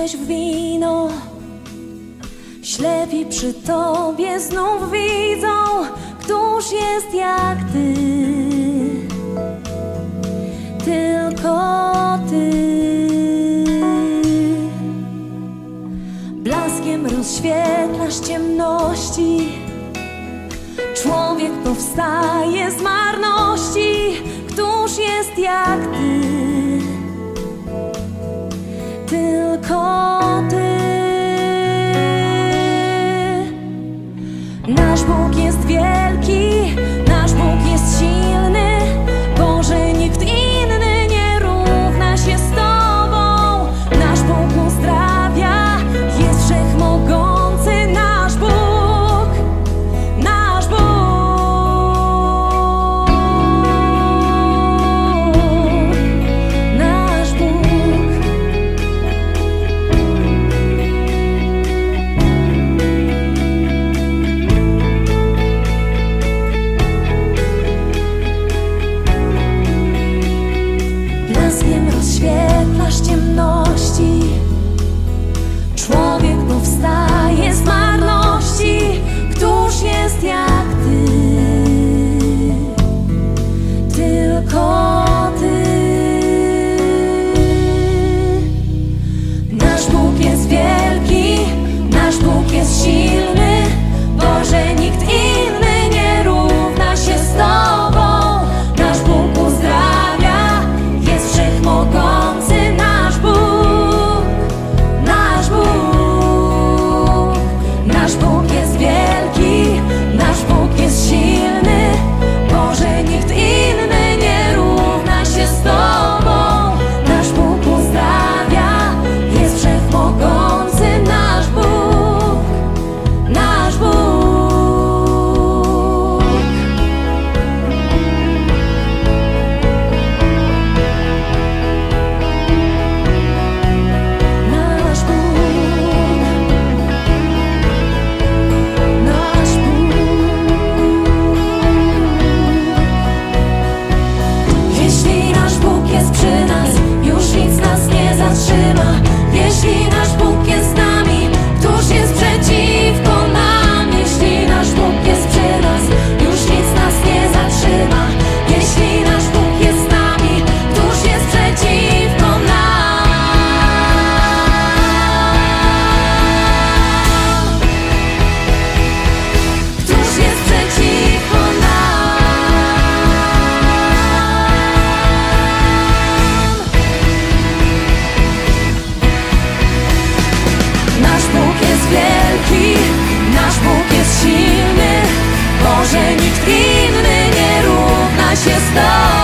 zmieniłeś w wino. Ślepi przy tobie znów widzą, któż jest jak ty. Tylko ty. Blaskiem rozświetlasz ciemności. Człowiek powstaje z marności. Któż jest jak ty? Nasz Bóg jest wielki, Blaskiem rozświetla wielki, nasz Bóg jest silny. Boże, nikt inny nie równa się z Tobą.